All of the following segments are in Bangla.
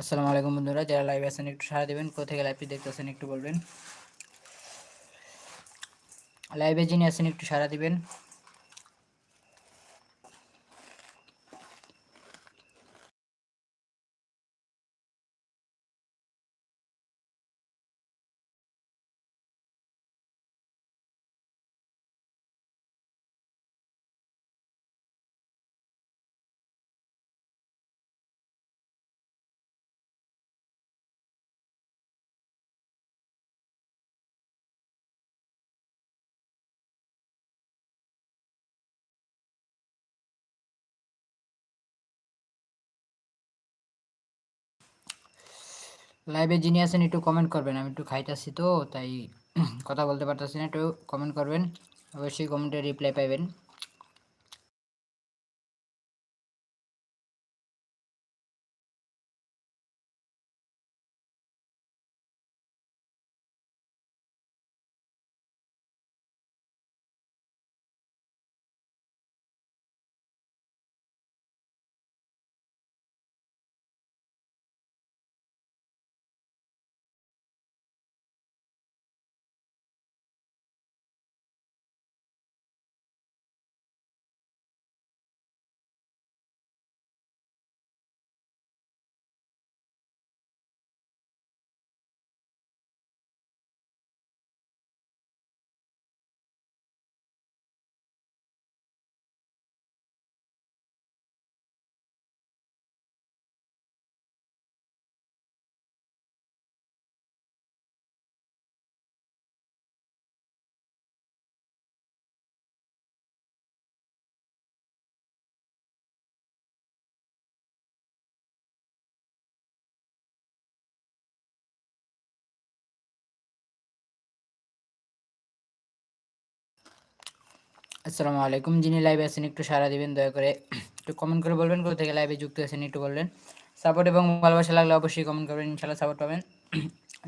আসসালামু আলাইকুম বন্ধুরা, যারা লাইভ আছেন একটু সারা দেবেন কোথা থেকে লাইভটি দেখতেছেন একটু বলবেন। লাইভে যিনি আছেন একটু সারা দিবেন। লাইভে যিনি আছেন, একটু কমেন্ট করবেন। আমি একটু খাইতেছি তো, তাই কথা বলতে পারতেছি না, একটু কমেন্ট করবেন। অবশ্যই কমেন্টে রিপ্লাই পাবেন আসসালামু আলাইকুম। যিনি লাইভে আছেন, একটু সারা দিবেন, দয়া করে একটু কমেন্ট করে বলবেন, কোথা থেকে লাইভে যুক্ত আছেন, একটু বলবেন। সাপোর্ট এবং ভালোবাসা লাগলে অবশ্যই কমেন্ট করবেন ইনশাল্লাহ সাপোর্ট পাবেন।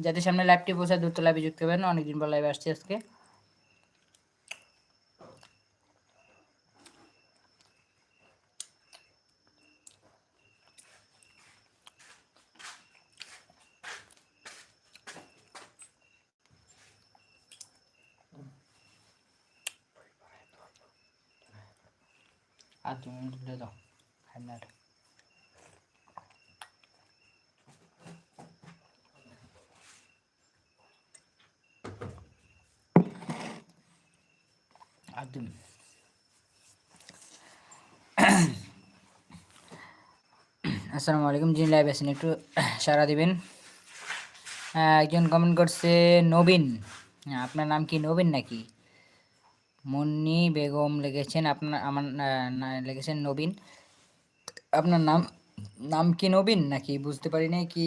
যাতে সামনে লাইভটি পৌঁছায় দ্রুত লাইভে যুক্ত হবেন, অনেকদিন পর লাইভে আসছি আজকে। আর আসসালামু আলাইকুম যিনি লাইভ আছেন, একটু সারা দিবেন। একজন কমেন্ট করছে, নবীন। আপনার নাম কি, নবীন নাকি? মুন্নি বেগম লিখেছেন, আপনার, আমার লিখেছেন নবীন। আপনার নাম নাম কি নবীন নাকি? বুঝতে পারি নাই, কি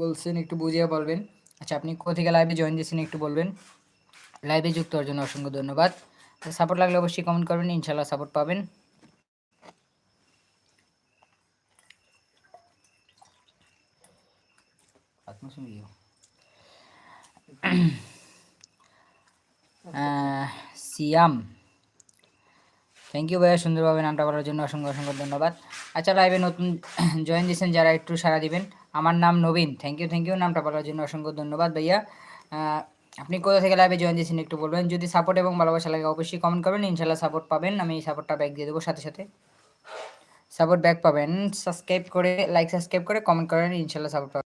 বলছেন একটু বুঝিয়ে বলবেন। আচ্ছা আপনি কোথেকে লাইভে জয়েন দিয়েছেন একটু বলবেন। লাইভে যুক্ত হওয়ার জন্য অসংখ্য ধন্যবাদ। সাপোর্ট লাগলে অবশ্যই কমেন্ট করবেন ইনশাল্লাহ সাপোর্ট পাবেন। আত্মসঙ্গী সিয়াম। থ্যাংক ইউ ভাইয়া সুন্দরভাবে নামটা বলার জন্য অসংখ্য অসংখ্য ধন্যবাদ। আচ্ছা লাইভে নতুন জয়েন দিয়েছেন যারা একটু সারা দিবেন, আমার নাম Nabin. Thank you thank you নামটা বলার জন্য অসংখ্য ধন্যবাদ ভাইয়া। আপনি কোথা থেকে লাইভে জয়েন দিয়েছেন একটু বলবেন? যদি সাপোর্ট এবং ভালোবাসা লাগে অবশ্যই কমেন্ট করবেন ইনশাল্লাহ সাপোর্ট পাবেন। আমি এই সাপোর্টটা ব্যাক দিয়ে দেবো সাথে সাথে। সাপোর্ট ব্যাক পাবেন সাবস্ক্রাইব করে লাইক সাবস্ক্রাইব করে কমেন্ট করেন ইনশাল্লাহ সাপোর্ট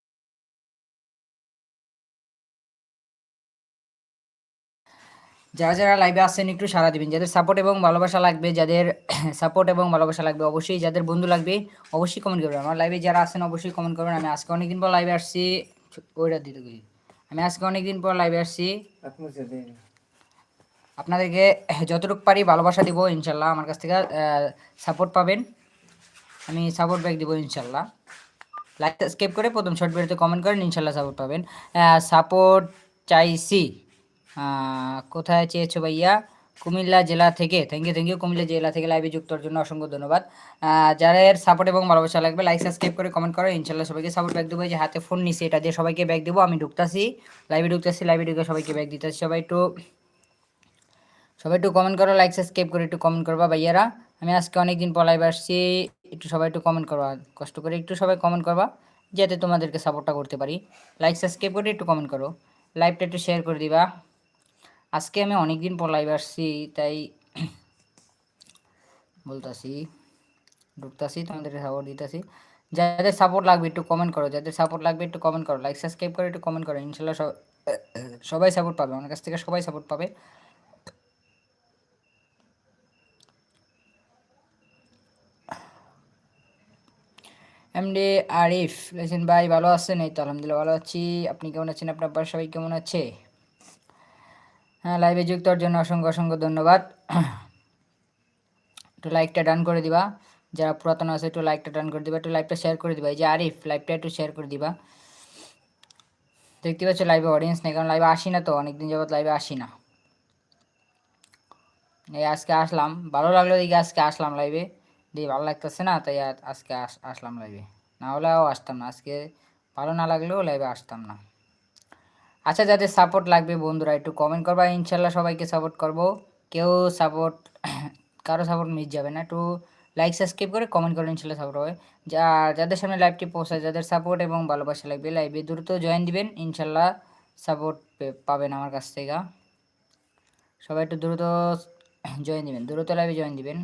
যারা যারা লাইভে আসছেন একটু সারা দিবেন। যাদের সাপোর্ট এবং ভালোবাসা লাগবে, যাদের সাপোর্ট এবং ভালোবাসা লাগবে, অবশ্যই যাদের বন্ধু লাগবে, অবশ্যই কমেন্ট করবেন। আমার লাইভে যারা আসছেন অবশ্যই কমেন্ট করবেন। আমি আজকে অনেকদিন পর লাইভে আসছি। ওইটা দিতে গেছি আমি আজকে অনেকদিন পর লাইভে আসছি। আপনাদেরকে যতটুকু পারি ভালোবাসা দিব, ইনশাল্লাহ। আমার কাছ থেকে সাপোর্ট পাবেন। আমি সাপোর্ট ব্যাক দিব, ইনশাল্লাহ। লাইক স্কেপ করে প্রথম শর্ট ভিডিওতে কমেন্ট করেন, ইনশাল্লাহ সাপোর্ট পাবেন। সাপোর্ট চাইছি। কোথায় চেয়েছো ভাইয়া? কুমিল্লা জেলা থেকে। Thank you thank you Cumilla জেলা থেকে লাইভে যুক্তর জন্য অসংখ্য ধন্যবাদ। যাদের সাপোর্ট এবং ভালোবাসা লাগবে লাইক সাবস্ক্রাইব করে কমেন্ট করো। ইনশাল্লাহ সবাইকে সাপোর্ট ব্যাক দেবো। যে হাতে ফোন নিছি, এটা দিয়ে সবাইকে ব্যাক দেবো। আমি ঢুকতাছি। লাইভে ঢুকতেছি লাইভে ঢুকে সবাইকে ব্যাক দিতেছি। সবাই একটু সবাই একটু কমেন্ট করো লাইক সাবস্ক্রাইব করে একটু কমেন্ট করবা ভাইয়ারা। আমি আজকে অনেকদিন পর লাইভ আসছি। একটু সবাই একটু কমেন্ট করবা। কষ্ট করে একটু সবাই কমেন্ট করবা, যাতে তোমাদেরকে সাপোর্টটা করতে পারি। লাইক সাবস্ক্রাইব করে একটু কমেন্ট করো। লাইভটা একটু শেয়ার করে দিবা। আজকে আমি অনেক দিন পর লাইভ আসছি, তাই বলতাছি, ঢুকতাছি তোমাদেরকে সাপোর্ট দিতেছি। যাদের সাপোর্ট লাগবে একটু কমেন্ট করো, যাদের সাপোর্ট লাগবে একটু কমেন্ট করো লাইক সাবস্ক্রাইব করে একটু কমেন্ট করো, ইনশাল্লাহ সবাই সাপোর্ট পাবে, আমার কাছ থেকে সবাই সাপোর্ট পাবে। এমডি আরিফ লেছেন ভাই, ভালো আছেন? এই তো, আলহামদুলিল্লাহ, ভালো আছি। আপনি কেমন আছেন? আপনার সবাই কেমন আছে? হ্যাঁ লাইভে যুক্ত হওয়ার জন্য অসংখ্য অসংখ্য ধন্যবাদ। একটু লাইকটা ডান করে দিবা। যারা পুরাতন আছে, একটু লাইকটা ডান করে দিবা। একটু লাইভটা শেয়ার করে দিবা। এই যে আরিফ লাইভটা একটু শেয়ার করে দিবা। দেখতে পাচ্ছ লাইভে অডিয়েন্স নেই, কারণ লাইভে আসি না তো, অনেকদিন যাবত লাইভে আসি না। এই আজকে আসলাম। ভালো লাগল দিকে আজকে আসলাম লাইভে দিয়ে ভালো লাগতেছে না, তাই আজকে আসলাম লাইভে না হলেও আসতাম না, আজকে ভালো না লাগলেও লাইভে আসতাম না। আচ্ছা যাদের সাপোর্ট লাগবে বন্ধুরা একটু কমেন্ট করবা। ইনশাল্লাহ সবাইকে সাপোর্ট করব। কেউ সাপোর্ট কারও সাপোর্ট মিস যাবে না। একটু লাইক সাবস্ক্রাইব করে কমেন্ট করে ইনশাল্লাহ সাপোর্ট হবে। যা, যাদের সামনে লাইভটি পৌঁছায় যাদের সাপোর্ট এবং ভালোবাসা লাগবে লাইভে দ্রুত জয়েন দিবেন। ইনশাল্লাহ সাপোর্ট পাবেন আমার কাছ থেকে। সবাই একটু দ্রুত জয়েন দিবেন, দ্রুত লাইভে জয়েন দিবেন।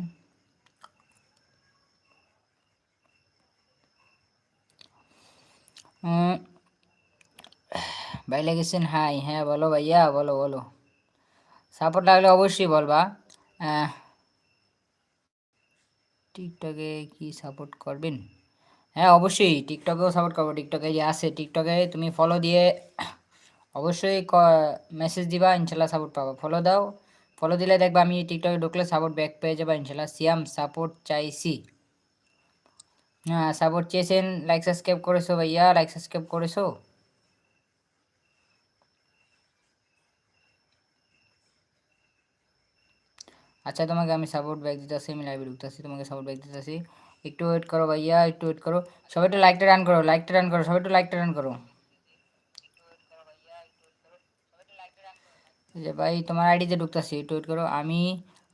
ভাই লেগেছেন হাই হ্যাঁ বলো ভাইয়া, বলো বলো। সাপোর্ট লাগলে অবশ্যই বলবা। টিকটকে কি সাপোর্ট করবেন? হ্যাঁ অবশ্যই টিকটকেও সাপোর্ট করব। টিকটকে যে আছে টিকটকে তুমি ফলো দিয়ে অবশ্যই ক মেসেজ দিবা, ইনশাল্লাহ সাপোর্ট পাবা। ফলো দাও। ফলো দিলে দেখবা আমি টিকটকে ঢুকলে সাপোর্ট ব্যাক পেয়ে যাবা, ইনশাল্লাহ। সিয়াম সাপোর্ট চাইছি। হ্যাঁ সাপোর্ট চেয়েছেন লাইক সাবস্ক্রাইব করেছ ভাইয়া লাইক সাবস্ক্রাইব করেছ? আচ্ছা তোমাকে আমি সাপোর্ট ব্যাক দিতেছি, আমি লাইভে ঢুকতেছি, তোমাকে সাপোর্ট ব্যাক দিতেছি। একটু ওয়েট করো ভাইয়া, একটু ওয়েট করো। সবাই একটু লাইকটা রান করো লাইকটা রান করো, সবাই একটু লাইকটা রান করো। যে ভাই, তোমার আইডিতে ঢুকতেছি, একটু ওয়েট করো। আমি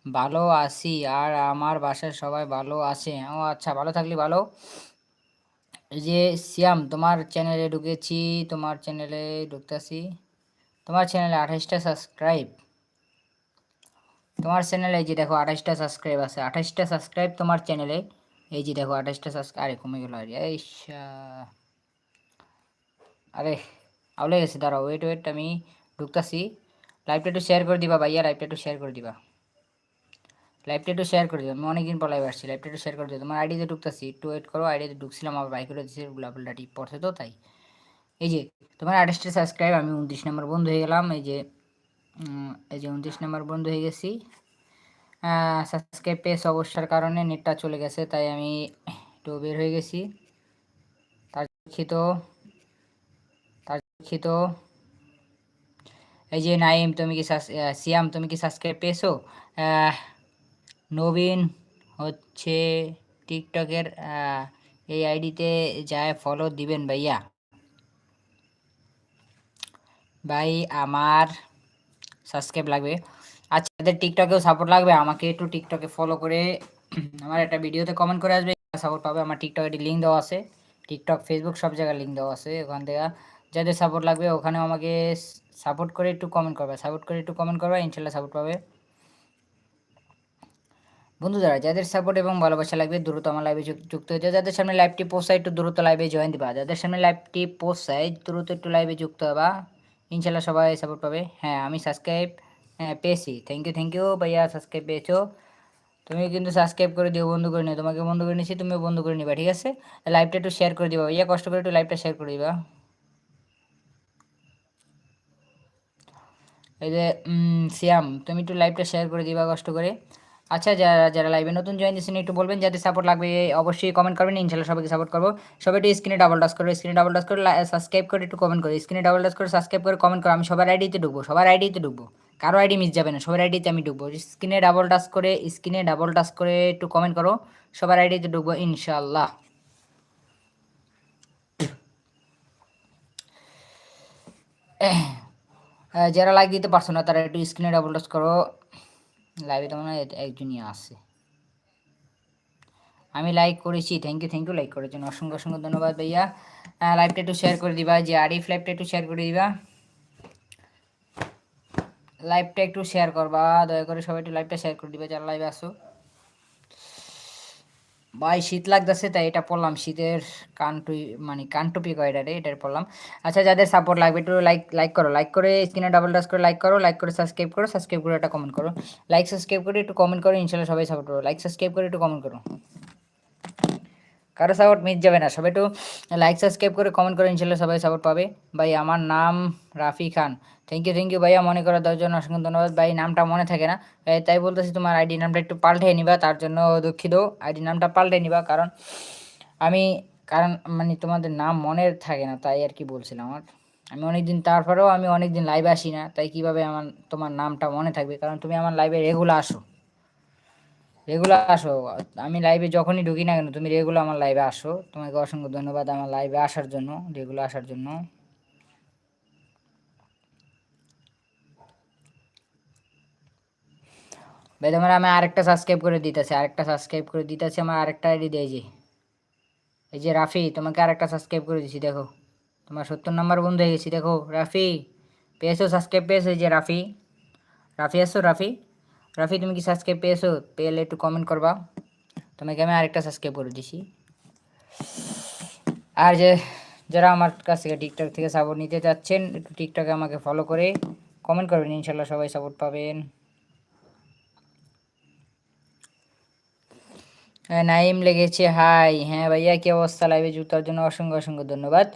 ভালো আছি আর আমার বাসায় সবাই ভালো আছে। ও আচ্ছা ভালো থাকলে ভালো। যে সিয়াম তোমার চ্যানেলে ঢুকেছি, তোমার চ্যানেলে ঢুকতেছি। তোমার চ্যানেলে আঠাশটা সাবস্ক্রাইব তোমার চ্যানেলে এই যে দেখো আঠাশটা সাবস্ক্রাইব আছে। আঠাশটা সাবস্ক্রাইব তোমার চ্যানেলে এই যে দেখো আঠাশটা সাবস্ক্রাইব আরে কমে গেল, আরে এই আরে আউলে গেছে, দাঁড়াও ওয়েট ওয়েট আমি ঢুকতাছি। লাইভটা একটু শেয়ার করে দিবা ভাইয়া লাইভটা একটু শেয়ার করে দিবা। লাইভটা একটু শেয়ার করে দিবা, আমি অনেকদিন পর লাইভ আসছি লাইভটা একটু শেয়ার করে দিও তোমার আইডিতে ঢুকতেছি, একটু ওয়েট করো আইডিতে ঢুকছিলাম, আমার বাইক করে দিচ্ছে গুলাবলটা টিপ পড়ছে তো, তাই। এই যে, তোমার আঠাশটা সাবস্ক্রাইব আমি উনত্রিশ নম্বর বন্ধু হয়ে গেলাম, এই যে এই যে উনত্রিশ নম্বর বন্ধ হয়ে গেছি। সাবস্ক্রাইব পেয়ে সমস্যার কারণে নেটটা চলে গেছে, তাই আমি একটু বের হয়ে গেছি। তার দুঃখিত তার দুঃখিত এই যে নাইম, তুমি কি সিয়াম, তুমি কি সাবস্ক্রাইব পেয়েছ? নবীন হচ্ছে টিকটকের এই আইডিতে যায় ফলো দিবেন ভাইয়া। ভাই, আমার সাবস্ক্রাইব লাগবে। আচ্ছা যাদের টিকটকেও সাপোর্ট লাগবে। আমাকে একটু টিকটকে ফলো করে আমার একটা ভিডিওতে কমেন্ট করে আসবে। সাপোর্ট পাবে, আমার টিকটকে লিঙ্ক দেওয়া আছে। টিকটক ফেসবুক সব জায়গায় লিঙ্ক দেওয়া আছে ওখান থেকে। যাদের সাপোর্ট লাগবে, ওখানেও আমাকে সাপোর্ট করে একটু কমেন্ট করবে। সাপোর্ট করে একটু কমেন্ট করবে, ইনশাল্লাহ সাপোর্ট পাবে। বন্ধু বন্ধুরা যাদের সাপোর্ট এবং ভালোবাসা লাগবে, দ্রুত আমার লাইভে যুক্ত হয়ে যাদের সামনে লাইভটি পোস্টায় একটু দ্রুত লাইভে জয়েন দিবা। যাদের সামনে লাইভটি পোস্টায় দ্রুত একটু লাইভে যুক্ত হবা। ইনশাল্লাহ সবাই সাপোর্ট পাবে। হ্যাঁ আমি সাবস্ক্রাইব হ্যাঁ পেয়েছি। থ্যাংক ইউ থ্যাংক ইউ ভাইয়া সাবস্ক্রাইব পেয়েছ। তুমি কিন্তু সাবস্ক্রাইব করে দিও, বন্ধু করে নিও। তোমাকে বন্ধু করে নিয়েছি, তুমিও বন্ধু করে নিবা, ঠিক আছে? লাইভটা একটু শেয়ার করে দিবা, ভাইয়া। কষ্ট করে একটু লাইভটা শেয়ার করে দিবা। এই যে সিয়াম, তুমি একটু লাইভটা শেয়ার করে দিবা কষ্ট করে। আচ্ছা যারা যারা লাইভে নতুন জয়েন দিয়েছেন, একটু বলবেন যাদের সাপোর্ট লাগবে, অবশ্যই কমেন্ট করবেন, ইনশাল্লাহ সবাইকে সাপোর্ট করব। সবাই একটু স্ক্রিনে ডাবল টাচ করো স্ক্রিনে ডাবল টাচ করে সাবস্ক্রাইব করে একটু কমেন্ট করো। স্ক্রিনে ডাবল টাচ করে সাবস্ক্রাইব করে কমেন্ট করো, আমি সবার আইডিতে ঢুকবো, সবার আইডিতে ঢুকবো। কারও আইডি মিস যাবে না, সবার আইডিতে আমি ঢুকবো। স্ক্রিনে ডাবল টাচ করে স্ক্রিনে ডাবল টাচ করে একটু কমেন্ট করো, সবার আইডিতে ঢুকবো, ইনশাল্লাহ। যারা লাইক দিতে পারছ না, তারা একটু স্ক্রিনে ডাবল টাচ করো। লাইভে তো মনে হয় একজনই আছে। আমি লাইক করেছি thank you thank you like করার জন্য। অসংখ্য অসংখ্য ধন্যবাদ ভাইয়া। লাইভটা একটু শেয়ার করে দিবা, যে আরিফ লাইভটা একটু শেয়ার করে দিবা। লাইভটা একটু শেয়ার করবা, দয়া করে সবাই একটু লাইভটা শেয়ার করে দিবা, যারা লাইভে আসো ভাই, শীত লাগতেছে তাই এটা পড়লাম। শীতের কান্টু মানে কানটুপি কয়টা রে? এটার পড়লাম। আচ্ছা যাদের সাপোর্ট লাগবে, একটু লাইক লাইক করো। লাইক করে স্ক্রিনে ডাবল টাচ করে লাইক করো। লাইক করে সাবস্ক্রাইব করো। সাবস্ক্রাইব করে একটা কমেন্ট করো। লাইক সাবস্ক্রাইব করে একটু কমেন্ট করো। ইনশাল্লাহ সবাই সাপোর্ট করো। লাইক সাবস্ক্রাইব করে একটু কমেন্ট করো। কারও সাপোর্ট মিস যাবে না। সবাই একটু লাইক সাবস্ক্রাইব করে কমেন্ট করে ইনশাল্লাহ সবাই সাপোর্ট পাবে। ভাই, আমার নাম Rafi Khan. Thank you thank you ভাইয়া, মনে করা দেওয়ার জন্য অসংখ্য ধন্যবাদ। ভাই, নামটা মনে থাকে না। তাই বলতেছি তোমার আইডি নামটা একটু পাল্টে নিবা, তার জন্য দুঃখিত। আইডি নামটা পাল্টে নিবা, কারণ আমি, কারণ মানে তোমাদের নাম মনে থাকে না, তাই আর কি বলছিলাম আমার। আমি অনেক দিন তারপরেও আমি অনেক দিন লাইভে আসি না, তাই কীভাবে আমার তোমার নামটা মনে থাকবে? কারণ তুমি আমার লাইভে রেগুলার আসো। রেগুলার আসো। আমি লাইভে যখনই ঢুকি না কেন, তুমি রেগুলার আমার লাইভে আসো, তোমাকে অসংখ্য ধন্যবাদ আমার লাইভে আসার জন্য রেগুলার আসার জন্য। ভাই, তোমার আমি আরেকটা সাবস্ক্রাইব করে দিতেছি, আরেকটা সাবস্ক্রাইব করে দিতেছি, আমার আরেকটা আইডি দিয়ে যে। এই যে রাফি, তোমাকে আরেকটা সাবস্ক্রাইব করে দিছি, দেখো। তোমার সত্তর নম্বর বন্ধু হয়ে গেছি, দেখো। রাফি, পেয়েছ সাবস্ক্রাইব পেয়েছ এই যে রাফি। রাফি আসছো রাফি। রাফি তুমি কি সাবস্ক্রাইব পেয়েছ? পেলে একটু কমেন্ট করবা। তোমাকে আমি আরেকটা সাবস্ক্রাইব করে দিছি। আর যে যারা আমার কাছ থেকে টিকটক থেকে সাপোর্ট নিতে চাচ্ছেন একটু টিকটকে আমাকে ফলো করে কমেন্ট করবেন ইনশাল্লাহ সবাই সাপোর্ট পাবেন। হ্যাঁ, নাইম লেগেছে হাই হ্যাঁ ভাইয়া কি অবস্থা? লাইভে যুক্তার জন্য অসংখ্য অসংখ্য ধন্যবাদ।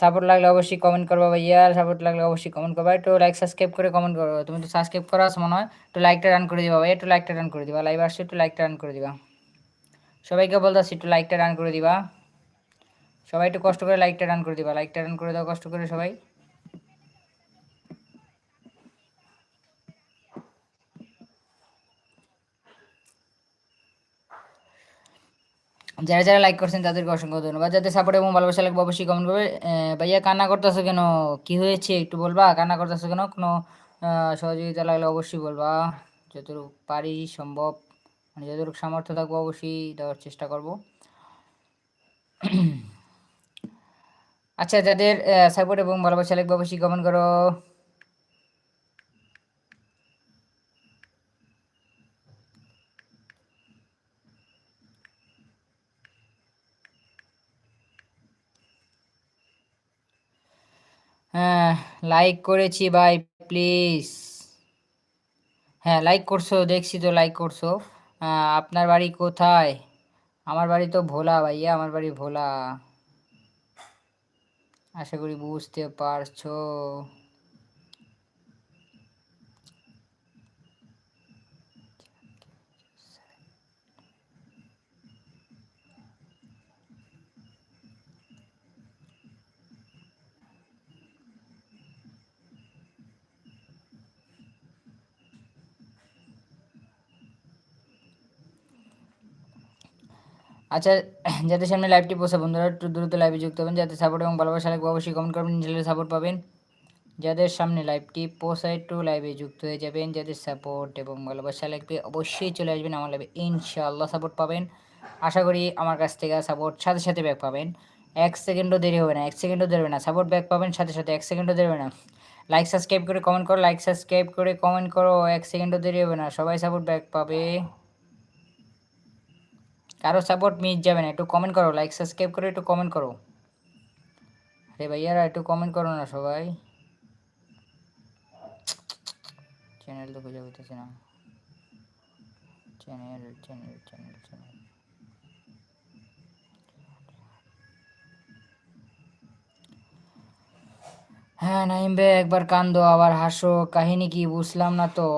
সাপোর্ট লাগলে অবশ্যই কমেন্ট করবা ভাইয়া সাপোর্ট লাগলে অবশ্যই কমেন্ট করবা। একটু লাইক সাবস্ক্রাইব করে কমেন্ট করব তুমি তো সাবস্ক্রাইব করা মনে হয়, একটু লাইকটা রান করে দিবা একটু লাইকটা রান করে দিবা। লাইভ আসছে, একটু লাইকটা রান করে দিবা। সবাইকে বলতেছি একটু লাইকটা রান করে দিবা। সবাই একটু কষ্ট করে লাইকটা রান করে দিবা। লাইকটা রান করে দাও, কষ্ট করে সবাই। যারা যারা লাইক করছেন তাদেরকে অসংখ্য ধন্যবাদ। যাদের সাপোর্ট এবং ভালোবাসা লাগবে অবশ্যই কমেন্ট করবে। ভাইয়া, কান্না করতেছো কেন? কি হয়েছে? একটু বলবা? কান্না করতেছো কেন? কোনো সহযোগিতা লাগলে অবশ্যই বলবা। যতটুকু পারি সম্ভব মানে যতটুকু সামর্থ্য থাকব অবশ্যই দেওয়ার চেষ্টা করব। আচ্ছা যাদের সাপোর্ট এবং ভালোবাসা লাগবে অবশ্যই কমেন্ট করো। লাইক করেছি ভাই প্লিজ হ্যাঁ লাইক করছ, দেখছি তো লাইক করছ। আপনার বাড়ি কোথায়? আমার বাড়ি তো ভোলা ভাইয়া, আমার বাড়ি ভোলা। আশা করি বুঝতে পারছ। আচ্ছা যাদের সামনে লাইভটি বসে, বন্ধুরা একটু দ্রুত লাইভে যুক্ত হবেন যাতে সাপোর্ট এবং ভালোবাসা লাগবে অবশ্যই কমেন্ট করবেন চ্যানেলে সাপোর্ট পাবেন। যাদের সামনে লাইভটি পোষায় একটু লাইভে যুক্ত হয়ে যাবেন, যাদের সাপোর্ট এবং ভালোবাসা লাগবে অবশ্যই চলে আসবেন আমার লাইভে ইনশাআল্লাহ সাপোর্ট পাবেন। আশা করি আমার কাছ থেকে সাপোর্ট সাথে সাথে ব্যাক পাবেন। এক সেকেন্ডও দেরি হবে না, এক সেকেন্ডও দেরি হবে না সাপোর্ট ব্যাক পাবেন, সাথে সাথে এক সেকেন্ডও দেরি হবে না। লাইক সাবস্ক্রাইব করে কমেন্ট করো লাইক সাবস্ক্রাইব করে কমেন্ট করো, এক সেকেন্ডও দেরি হবে না, সবাই সাপোর্ট ব্যাক পাবে। কারও সাপোর্ট মিস যাবে না, একটু কমেন্ট করো লাইক সাবস্ক্রাইব করে, একটু কমেন্ট করো। আরে ভাইয়ারা, একটু কমেন্ট করো না সবাই। চ্যানেল তো খুঁজে হইতেছে না। চ্যানেল চ্যানেল চ্যানেল চ্যানেল হ্যাঁ নাইম ভাই, একবার কান্দো, আবার হাসো। কাহিনী কি বুঝলাম না তো।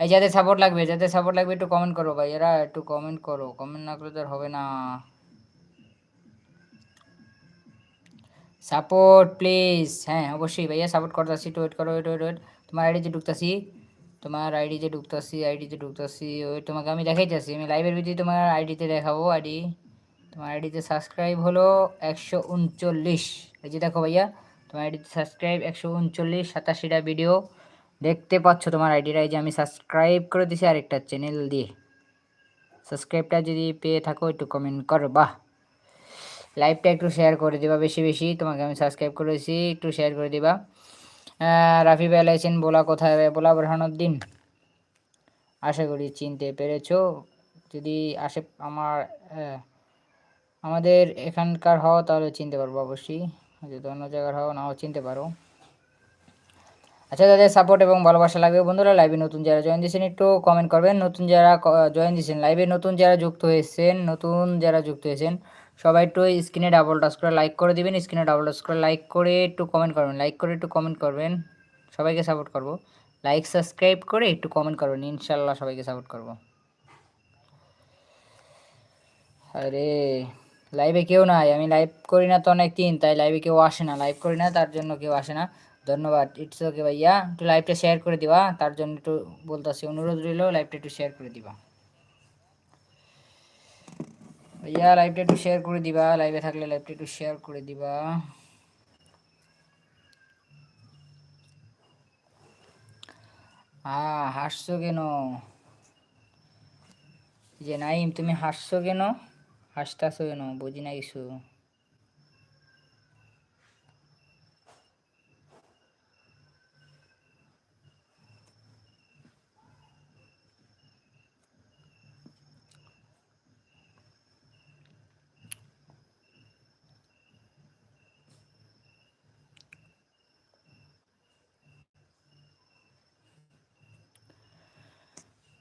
এই যাদের সাপোর্ট লাগবে, যাদের সাপোর্ট লাগবে একটু কমেন্ট করো ভাই। এরা একটু কমেন্ট করো। কমেন্ট না করলে তো হবে না। সাপোর্ট প্লিজ হ্যাঁ অবশ্যই ভাইয়া সাপোর্ট করতেছি একটু ওয়েট করো ওয়েট ওয়েট ওয়েট তোমার আইডিতে ঢুকতেছি। তোমার আইডিতে ঢুকতেছি আইডিতে ঢুকতেছি। ওই তোমাকে আমি দেখাইতেছি আমি লাইভের ভিতরে তোমার আইডিতে দেখাবো আইডি তোমার আইডিতে সাবস্ক্রাইব হলো একশো উনচল্লিশ। এই যে দেখো ভাইয়া, তোমার আইডিতে সাবস্ক্রাইব একশো উনচল্লিশ, সাতাশিটা ভিডিও দেখতে পাচ্ছ তোমার আইডিটা যে আমি সাবস্ক্রাইব করে দিছি আরেকটা চ্যানেল দিয়ে। সাবস্ক্রাইবটা যদি পেয়ে থাকো, একটু কমেন্ট করো, বাহ। লাইভটা একটু শেয়ার করে দিবা বেশি বেশি। তোমাকে আমি সাবস্ক্রাইব করেছি, একটু শেয়ার করে দিবা। রাফি ভাই আলাইছেন বলা কোথায় বলা দিন আশা করি চিনতে পেরেছ। যদি আসে আমার আমাদের এখানকার হও, তাহলে চিনতে পারব অবশ্যই। যদি অন্য জায়গার হও, নাও চিনতে পারো। আচ্ছা তাদের সাপোর্ট এবং ভালোবাসা লাগবে। বন্ধুরা লাইভে নতুন যারা জয়েন দিয়েছেন, একটু কমেন্ট করবেন। নতুন যারা জয়েন দিয়েছেন লাইভে নতুন যারা যুক্ত হয়েছেন, নতুন যারা যুক্ত হয়েছেন, সবাই একটু স্ক্রিনে ডাবল টাচ করে লাইক করে দিবেন। স্ক্রিনে ডাবল টাচ করে লাইক করে একটু কমেন্ট করবেন। লাইক করে একটু কমেন্ট করবেন। সবাইকে সাপোর্ট করব। লাইক সাবস্ক্রাইব করে একটু কমেন্ট করবেন। ইনশাল্লাহ সবাইকে সাপোর্ট করব। আরে লাইভে কেউ নাই। আমি লাইভ করি না তো অনেক দিন তাই লাইভে কেউ আসে না। লাইভ করি না, তার জন্য কেউ আসে না। ধন্যবাদ ইটস ওকে ভাইয়া। একটু লাইভটা শেয়ার করে দিবা, তার জন্য একটু বলতেছি, অনুরোধ রইল লাইভটা একটু শেয়ার করে দিবা। ভাইয়া লাইভটা একটু শেয়ার করে দিবা লাইভে থাকলে লাইভটা একটু শেয়ার করে দিবা। হ্যাঁ হাসছো কেন? যে নাইম, তুমি হাসছো কেন? হাসতাছো কেন? বুঝি না কিছু।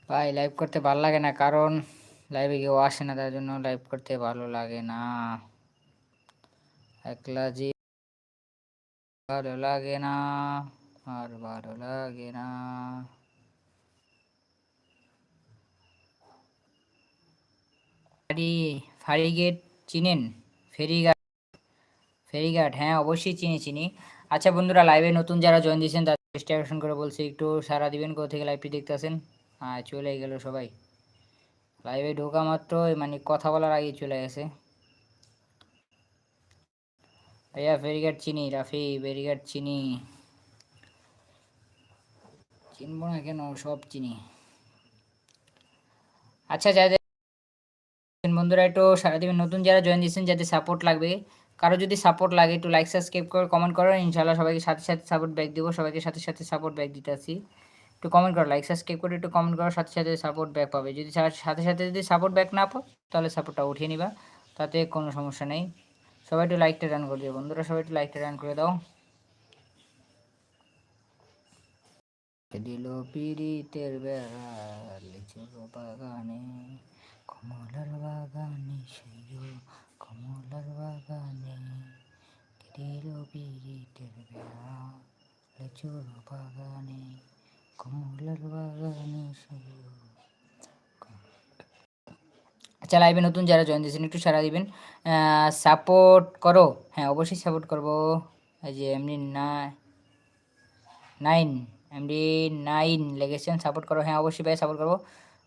ভাই লাইভ করতে ভালো লাগে না, কারণ লাইভে কেউ আসে না তার জন্য লাইভ করতে ভালো লাগে না। একলা জি ভালো লাগে না, আর ভালো লাগে না। ফাড়ি গেট চিনেন? ফেরিঘাট? ফেরিঘাট হ্যাঁ অবশ্যই চিনি চিনি। আচ্ছা বন্ধুরা লাইভে নতুন যারা জয়েন দিয়েছেন, তাদের করে বলছি, একটু সারা দিবেন, কোথা থেকে লাইভটি দেখতে আসেন? হ্যাঁ চলে গেল সবাই। লাইভে ঢোকা মাত্র মানে কথা বলার আগেই চলে গেছে। ভাইয়া ফেরিঘাট চিনি, রাফি ফেরিঘাট চিনি। চিনবো না কেন, সব চিনি। আচ্ছা যাদের বন্ধুরা একটু সারা দিবেন নতুন যারা জয়েন দিয়েছেন, যাদের সাপোর্ট লাগবে, কারও যদি সাপোর্ট লাগে, একটু লাইক সাবস্ক্রাইব করে কমেন্ট করো। ইনশাল্লাহ সবাইকে সাথে সাথে সাপোর্ট ব্যাক দিব। সবাইকে সাথে সাথে সাপোর্ট ব্যাক দিতে আসি। একটু কমেন্ট করো লাইক সাবস্ক্রাইব করে একটু কমেন্ট করার সাথে সাথে সাপোর্ট ব্যাক পাবে। যদি সাথে সাথে যদি সাপোর্ট ব্যাক না পাও, তাহলে সাপোর্টটা উঠিয়ে নিবা, তাতে কোনো সমস্যা নেই। সবাই একটু লাইকটা রান করে দিও বন্ধুরা, সবাই একটু লাইকটা রান করে দাও। দিল পিরিতের বাগানে, কমলার বাগানে কমলার বাগানে। দিল পিরিতের বেড়া, লেচুর বাগানে। আচ্ছা লাইভে নতুন যারা জয়েন দিয়েছেন, একটু সারা দিবেন। সাপোর্ট করো। হ্যাঁ অবশ্যই সাপোর্ট করব। এই যে এমনি না নাইন এমডি নাইন লেগেছেন সাপোর্ট করো। হ্যাঁ অবশ্যই ভাই সাপোর্ট করব।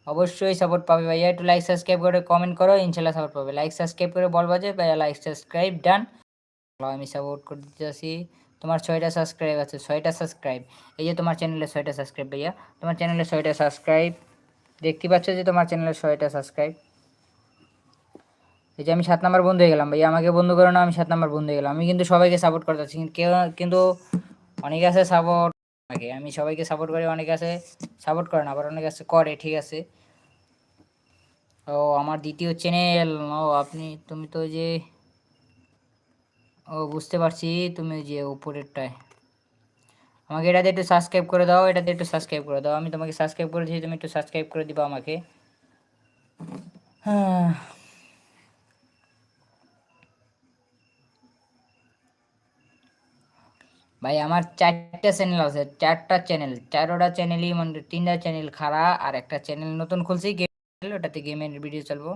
অবশ্যই সাপোর্ট পাবে ভাইয়া। একটু লাইক সাবস্ক্রাইব করে কমেন্ট করো, ইনশাল্লাহ সাপোর্ট পাবে। লাইক সাবস্ক্রাইব করে বলবা যে ভাইয়া লাইক সাবস্ক্রাইব ডান আমি সাপোর্ট করে দিতে আসি তোমার ছয়টা সাবস্ক্রাইব আছে, ছয়টা সাবস্ক্রাইব এই যে তোমার চ্যানেলে ছয়টা সাবস্ক্রাইব ভাইয়া, তোমার চ্যানেলে ছয়টা সাবস্ক্রাইব দেখতে পাচ্ছ যে তোমার চ্যানেলে ছয়টা সাবস্ক্রাইব এই যে আমি সাত নাম্বার বন্ধু হয়ে গেলাম ভাইয়া, আমাকে বন্ধু করো না, আমি সাত নাম্বার বন্ধু হয়ে গেলাম। আমি কিন্তু সবাইকে সাপোর্ট করতে চাচ্ছি কেউ কিন্তু অনেকে আছে সাপোর্ট আমাকে আমি সবাইকে সাপোর্ট করি, অনেকে আছে সাপোর্ট করে না, আবার অনেকে আছে করে, ঠিক আছে। ও, আমার দ্বিতীয় চ্যানেল ও, আপনি তুমি তো যে ও, বুঝতে পারছি তুমি যে উপরেরটায়। আমাকে এটাতে একটু সাবস্ক্রাইব করে দাও, এটাতে একটু সাবস্ক্রাইব করে দাও। আমি তোমাকে সাবস্ক্রাইব করে দিয়েছি তুমি একটু সাবস্ক্রাইব করে দিবা আমাকে। হ্যাঁ। ভাই, আমার চারটা চ্যানেল আছে। চারটা চ্যানেল চারোটা চ্যানেলই মানে তিনটা চ্যানেল খারা আর একটা চ্যানেল নতুন খুলছি গেম ওটাতে গেমের ভিডিও চলবো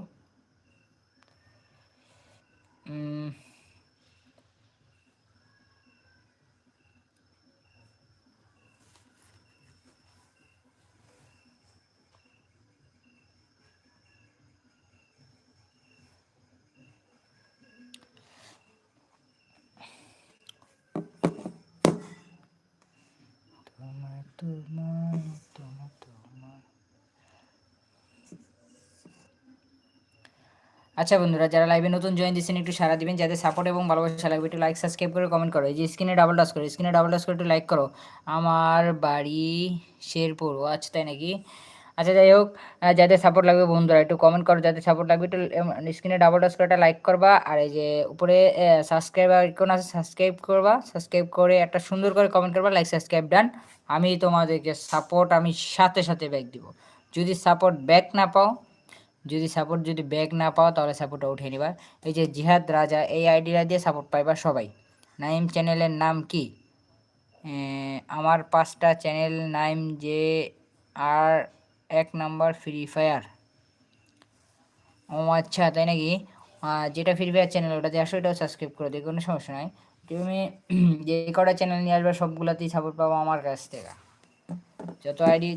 তোমায় তোমার তোমার আচ্ছা বন্ধুরা, যারা লাইভে নতুন জয়েন দিচ্ছেন একটু সারা দিবেন, যাদের সাপোর্ট এবং ভালোবাসা লাগবে, একটু লাইক সাবস্ক্রাইব করে কমেন্ট করো। এই যে স্ক্রিনে ডাবল টাচ করো স্ক্রিনে ডাবল টাচ করে একটু লাইক করো। আমার বাড়ি শেরপুর, ও আচ্ছা তাই নাকি? আচ্ছা যাই হোক যাদের সাপোর্ট লাগবে বন্ধুরা, একটু কমেন্ট করো, যাদের সাপোর্ট লাগবে একটু স্ক্রিনে ডাবল টাচ করে একটা লাইক করবা। আর এই যে উপরে সাবস্ক্রাইব আইকন আছে সাবস্ক্রাইব করবা। সাবস্ক্রাইব করে একটা সুন্দর করে কমেন্ট করবা লাইক সাবস্ক্রাইব ডান আমি তোমাদেরকে সাপোর্ট আমি সাথে সাথে ব্যাক দিব। যদি সাপোর্ট ব্যাক না পাও যদি সাপোর্ট যদি ব্যাক না পাও, তাহলে সাপোর্টটা উঠিয়ে নিবা। এই যে জিহাদ রাজা, এই আইডিয়া দিয়ে সাপোর্ট পাইবা সবাই। নাইম চ্যানেলের নাম কি? আমার পাঁচটা চ্যানেল নাইম যে আর এক নাম্বার ফ্রি ফায়ার ও আচ্ছা তাই নাকি? যেটা ফ্রি ফায়ার চ্যানেল ওটাতে আসো, এটাও সাবস্ক্রাইব করে দিই কোনো সমস্যা নাই। তুমি যে কটা চ্যানেল নিয়ে আসবে, সবগুলোতেই সাপোর্ট পাবো আমার কাছ থেকে। যত আইডি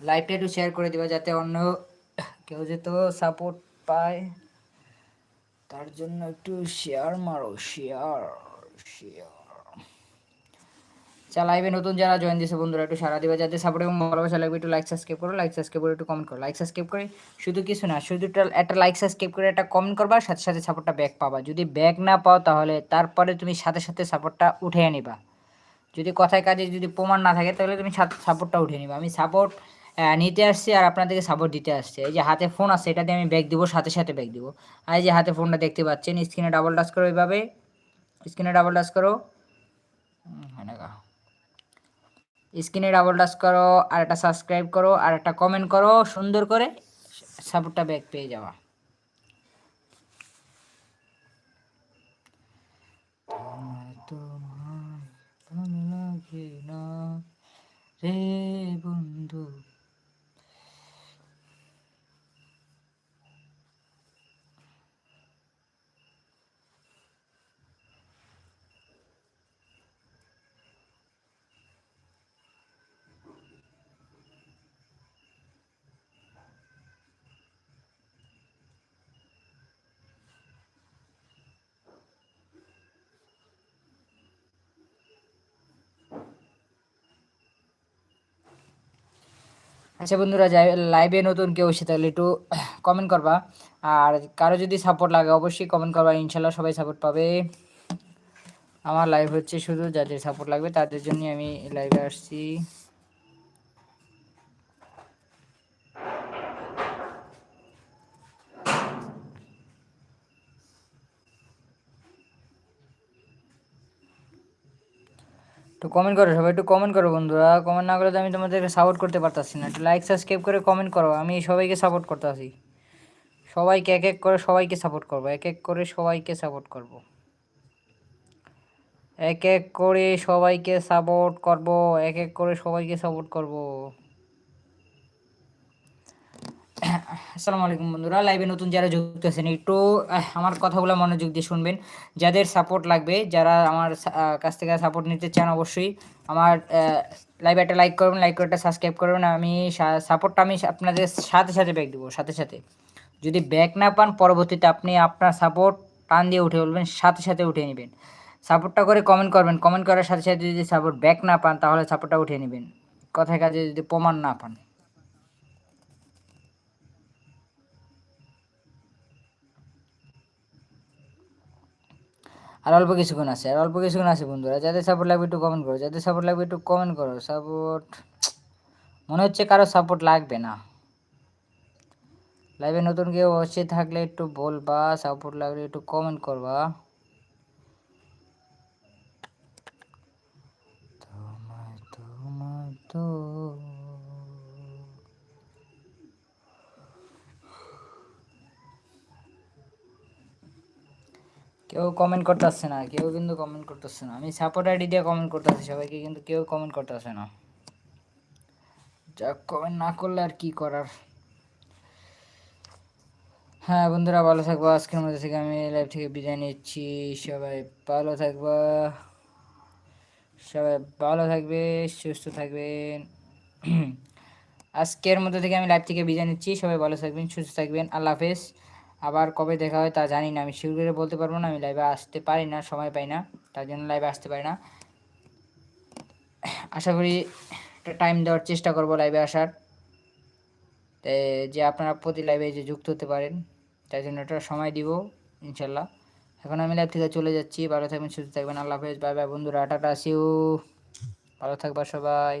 লাইভটা একটু শেয়ার করে দেবে, যাতে অন্য কেউ যেহেতু সাপোর্ট পায়, তার জন্য একটু শেয়ার মারো শেয়ার শেয়ার চা লাইভে নতুন যারা জয়েন দিয়েছে বন্ধুরা, একটু সারা দিবে যাতে সাপোর্ট এবং ভালোবাসা লাগবে, একটু লাইক সাবস্ক্রাইব করো লাইক সাবস্ক্রাইব করে, একটু কমেন্ট করো। লাইক সাবস্ক্রাইব করে শুধু কিছু না, শুধু একটা লাইক সাবস্ক্রাইব করে একটা কমেন্ট করবা, সাথে সাথে সাপোর্টটা ব্যাক পাবা। যদি ব্যাক না পাও তাহলে তারপরে তুমি সাথে সাথে সাপোর্টটা উঠে নিবা। যদি কথায় কাজে যদি প্রমাণ না থাকে, তাহলে তুমি সাপোর্টটা উঠে নিবা। আমি সাপোর্ট নিতে আসছি আর আপনাদেরকে সাপোর্ট দিতে আসছে। এই যে হাতে ফোন আছে, এটা দিয়ে আমি ব্যাগ দিব, সাথে সাথে ব্যাগ দিব। আর এই যে হাতে ফোনটা দেখতে পাচ্ছেন স্ক্রিনে ডাবল টাচ করো এইভাবে। স্ক্রিনে ডাবল টাচ করো। স্ক্রিনে ডাবল টাচ করো, আর একটা সাবস্ক্রাইব করো, আর একটা কমেন্ট করো, সুন্দর করে সাপোর্টটা ব্যাগ পেয়ে যাওয়া। তোমার রে বন্ধু। আচ্ছা বন্ধুরা, যাই লাইভে নতুন কেউ এসে তাহলে একটু কমেন্ট করবা। আর কারও যদি সাপোর্ট লাগে, অবশ্যই কমেন্ট করবা। ইনশাল্লাহ সবাই সাপোর্ট পাবে। আমার লাইভ হচ্ছে শুধু যাদের সাপোর্ট লাগবে, তাদের জন্যই আমি লাইভে আসছি। একটু কমেন্ট করো, সবাই একটু কমেন্ট করো বন্ধুরা। কমেন্ট না করলে তো আমি তোমাদেরকে সাপোর্ট করতে পারতাছি না। একটু লাইক সাবস্ক্রাইব করে কমেন্ট করো। আমি সবাইকে সাপোর্ট করতে আসি সবাইকে এক এক করে সবাইকে সাপোর্ট করব। এক এক করে সবাইকে সাপোর্ট করব। এক এক করে সবাইকে সাপোর্ট করব। এক এক করে সবাইকে সাপোর্ট করব। আসসালামু আলাইকুম বন্ধুরা লাইভে নতুন যারা যুক্ত আছেন, একটু আমার কথাগুলো মনোযোগ দিয়ে শুনবেন। যাদের সাপোর্ট লাগবে, যারা আমার কাছ থেকে সাপোর্ট নিতে চান, অবশ্যই আমার লাইভে একটা লাইক করবেন লাইক করে একটা সাবস্ক্রাইব করবেন। আমি সাপোর্টটা আমি আপনাদের সাথে সাথে ব্যাক দেবো, সাথে সাথে। যদি ব্যাক না পান, পরবর্তীতে আপনি আপনার সাপোর্ট টান দিয়ে উঠে বলবেন, সাথে সাথে উঠে নেবেন। সাপোর্টটা করে কমেন্ট করবেন কমেন্ট করার সাথে সাথে যদি সাপোর্ট ব্যাক না পান, তাহলে সাপোর্টটা উঠে নেবেন। কথায় কাজে যদি প্রমাণ না পান। আর অল্প কিছুক্ষণ আছে, আর অল্প কিছুক্ষণ আছে বন্ধুরা, যাদের সাপোর্ট লাগবে একটু কমেন্ট করো, যাদের সাপোর্ট লাগবে একটু কমেন্ট করো সাপোর্ট মনে হচ্ছে কারও সাপোর্ট লাগবে না। লাইভে নতুন কেউ বসে থাকলে একটু বলবা সাপোর্ট লাগলে একটু কমেন্ট করবা। তোমায় তোমায় তো কেউ কমেন্ট করতেছে না, কেউ কিন্তু কমেন্ট করতেছে না। আমি সাপোর্ট আইডি দিয়ে কমেন্ট করতেছি সবাইকে, কিন্তু কেউ কমেন্ট করতেছে না। যাক কমেন্ট না করলে আর কি করার? হ্যাঁ বন্ধুরা, ভালো থাকব। আজকের মধ্যে থেকে আমি লাইভ থেকে বিদায় নিচ্ছি। সবাই ভালো থাকবা। সবাই ভালো থাকবে, সুস্থ থাকবেন আজকের মধ্যে থেকে আমি লাইভ থেকে বিদায় নিচ্ছি। সবাই ভালো থাকবেন, সুস্থ থাকবেন। আল্লাহ হাফেজ। আবার কবে দেখা হয় তা জানি না। আমি শিউর করে বলতে পারব না, আমি লাইভে আসতে পারি না, সময় পাই না, তার জন্য লাইভে আসতে পারি না। আশা করি টাইম দেওয়ার চেষ্টা করব লাইভে আসার। যে আপনারা প্রতি লাইভে যে যুক্ত হতে পারেন তাই জন্য একটা সময় দিব, ইনশাল্লাহ। এখন আমি লাইভ থেকে চলে যাচ্ছি, ভালো থাকবেন, সুস্থ থাকবেন, আল্লাহ হাফেজ বাই বাই বন্ধুরা, টাটা আসিও ভালো থাকবা সবাই।